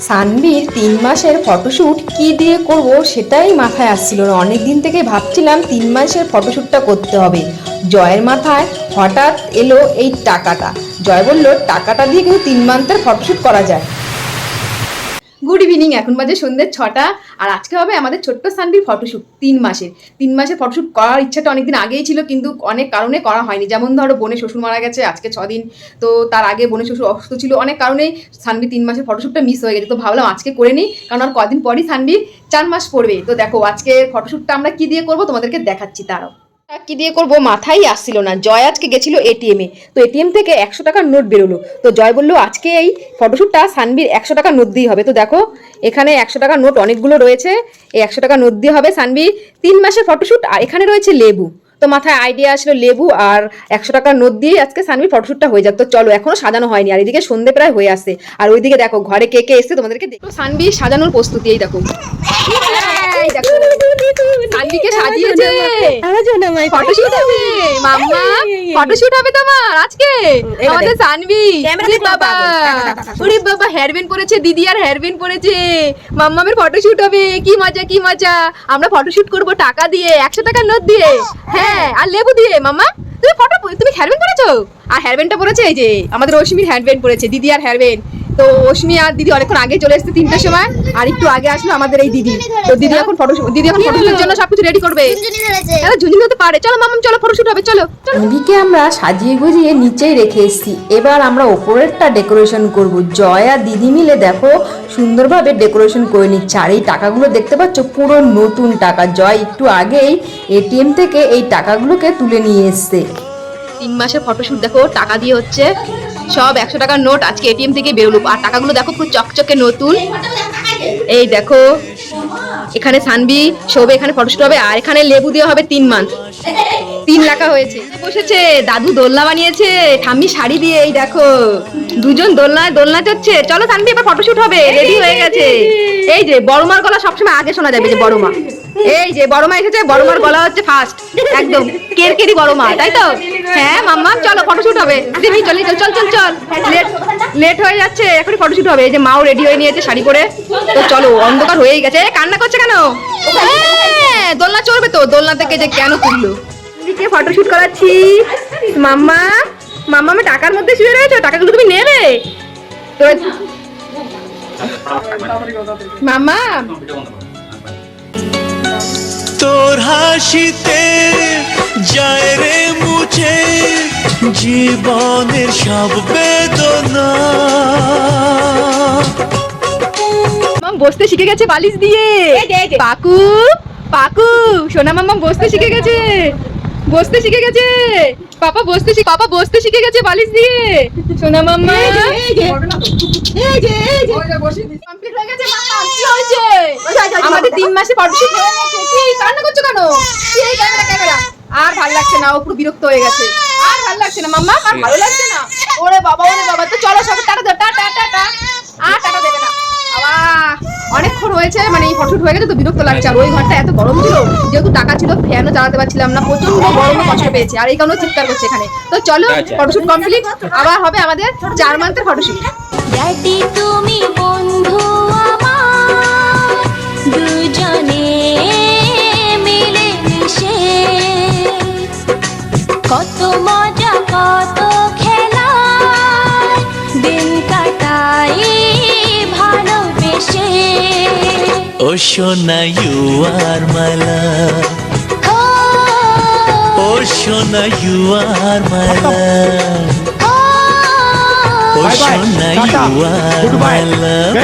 সানবির তিন মাসের ফটোশ্যুট কি দিয়ে করব সেটাই মাথায় আসছিল না। অনেক দিন থেকে ভাবছিলাম তিন মাসের ফটোশ্যুটটা করতে হবে। জয়ের মাথায় হঠাৎ এলো এই টাকাটা। জয় বলল, টাকাটা দিয়ে কিন্তু তিন মান্থের ফটোশ্যুট করা যায়। গুড ইভিনিং এখন বাজে সন্ধ্যে ছটা। আর আজকে হবে আমাদের ছোট্ট সানবির ফটোশ্যুট তিন মাসের। তিন মাসের ফটোশ্যুট করার ইচ্ছাটা অনেকদিন আগেই ছিল, কিন্তু অনেক কারণে করা হয়নি। যেমন ধরো, বোনের শ্বশুর মারা গেছে আজকে ছদিন। তো তার আগে বোনের শ্বশুর অসুস্থ ছিল, অনেক কারণেই সানবি তিন মাসের ফটোশ্যুটটা মিস হয়ে গেছে। তো ভাবলাম আজকে করে নিই, কারণ আর কদিন পরই সানবি চার মাস পড়বে। তো দেখো, আজকে ফটোশ্যুটটা আমরা কি দিয়ে করব, তোমাদেরকে দেখাচ্ছি তারও। কি দিয়ে করব মাথায় আসছিল না। জয় আজকে গেছিল এটিএমে তো এটিএম থেকে একশো টাকার নোট বেরোলো। তো জয় বলল, আজকে এই ফটোশ্যুটটা সানবির একশো টাকার নোট দিয়ে হবে। তো দেখো, এখানে একশো টাকার নোট অনেকগুলো রয়েছে। এই একশো টাকার নোট দিয়ে হবে সানবি তিন মাসের ফটোশ্যুট আর এখানে রয়েছে লেবু। তো মাথায় আইডিয়া আসলো লেবু আর একশো টাকার নোট দিয়ে আজকে সানবির ফটোশ্যুটটা হয়ে যাক তো চলো, এখনও সাজানো হয়নি। আর এদিকে সন্ধে প্রায় হয়ে আসে। আর ওইদিকে দেখো, ঘরে কে কে এসছে তোমাদেরকে দেখো সানবি সাজানোর প্রস্তুতি, এই দেখো। দেখো সানবিকে সাজিয়েছে ফটোশুট হবে। মাম্মা ফটোশুট হবে তোমার আজকে। আমাদের ওরে বাবা। ওরে বাবা হেয়ারব্যান্ড পরেছে দিদি আর হেয়ারব্যান্ড পরেছে। মাম্মামের ফটোশুট হবে। কি মজা কি মজা। আমরা ফটোশুট করব টাকা দিয়ে একশো টাকার নোট দিয়ে। হ্যাঁ আর লেবু দিয়ে। মাম্মা তুমি ফটো তুমি হেয়ারব্যান্ড পরেছো? আর হেয়ারব্যান্ডটা পরেছে এই যে আমাদের রশ্মির হেয়ারব্যান্ড পরেছে দিদি আর হেয়ারব্যান্ড তো অশ্মি আর দিদি অনেকক্ষণ আগে চলে এসেছে তিনটার সময় আর একটু আগে আসলো আমাদের এই দিদি। তো দিদি এখন ফটো দিদি এখন ফটোশুটের জন্য সবকিছু রেডি করবে। ঝুনঝুনি হতে পারে। চলো মামাম চলো ফটোশুট হবে চলো দিদিকে আমরা সাজিয়ে গুজিয়ে নিচেই রেখে এসেছি। এবার আমরা ওপরেরটা ডেকোরেশন করব। জয় আর দিদি মিলে দেখো সুন্দরভাবে ডেকোরেশন করে নিচ্ছে। আর এই টাকাগুলো দেখতে পাচ্ছ পুরো নতুন টাকা। জয় একটু আগেই এটিএম থেকে এই টাকাগুলোকে তুলে নিয়ে এসছে। তিন মাসের ফটোশুট দেখো টাকা দিয়ে হচ্ছে। সব একশো টাকার নোট আজকে এটিএম থেকে বেরোলো। আর টাকাগুলো দেখো খুব চকচকে নতুন। এই দেখো, এখানে সানবি, শোবে এখানে ফটোশুট হবে, আর এখানে লেবু দিয়ে হবে তিন মান্থ তিন লাখা হয়েছে। বসেছে, দাদু দোলনা বানিয়েছে, ঠাম্মি শাড়ি দিয়ে, এই দেখো, দুজন দোলনায় দোলনা চড়ছে চলো সানবি, এবার ফটোশুট হবে রেডি হয়ে গেছে। এই যে, বড়মার গলা সবসময় আগে শোনা যাবে যে বড়মা। এই যে বড় মা এসেছে বড়মার গলা হচ্ছে ফার্স্ট একদম কেরকেরি বড়মা তাই তো? হ্যাঁ মাম্মা চলো ফটোশুট হবে। দিদি চল চল চল চল চল। লেট লেট হয়ে যাচ্ছে এখনই ফটোশুট হবে। এই যে মাও রেডি হয়ে নিয়েছে শাড়ি পরে। তো চলো অন্ধকার হয়েই গেছে। কান্না করছে কেন? হ্যাঁ, দোলনা চড়বে তো দোলনা থেকে যে কেন তুললো? দিকে ফটোশুট করাচ্ছি। মাম্মা মাম্মা আমি টাকার মধ্যে শুয়ে রয়েছে টাকাগুলো তুমি নেবে? তো মাম্মা হাসিতে যায় রে মুছে জীবনের সব বেদনা। মাম বসতে শিখে গেছে বালিশ দিয়ে। পাকু পাকু সোনা মামা বসতে শিখে গেছে। বসতে শিখে গেছে। পাপা বসতে শিখে পাপা বসতে শিখে গেছে বালিশ দিয়ে। সোনা মাম্মা Complete হয়ে গেছে, মাম্মা, কি হয়েছে? আমাদের তিন মাসে ফটোশুট হয়ে গেছে। কি কান্না করছ কেন? কি এই ক্যামেরা ক্যামেরা আর ভালো লাগছে না ও পুরো বিরক্ত হয়ে গেছে। আর ভালো লাগছে না মাম্মা আর ভালো লাগছে না। ওরে বাবা ওরে বাবা তো চলো সব টাটা দাও টাটা টাটা আর টাটা দেবে না। বাবা অনেকক্ষণ হয়েছে মানে এই ফটোশুট হয়ে গেছে তো বিরক্ত লাগছে। আর ওই ঘরটা এত গরম ছিল যেহেতু টাকা ছিল ফ্যানও চালাতে পারছিলাম না প্রচণ্ড গরমে কষ্ট পেয়েছে। আর এই কারণে চিৎকার করছে এখানে। তো চলো ফটোশুট কমপ্লিট আবার হবে আমাদের চার মান্থের ফটোশুট তুমি কত মজা কত খেলা। দিন কাটাই ভালোবেসে। ও সোনা ইউ আর মাই লাভ ও, সোনা ইউ আর মাই লাভ ও, সোনা ইউ আর মাই লাভ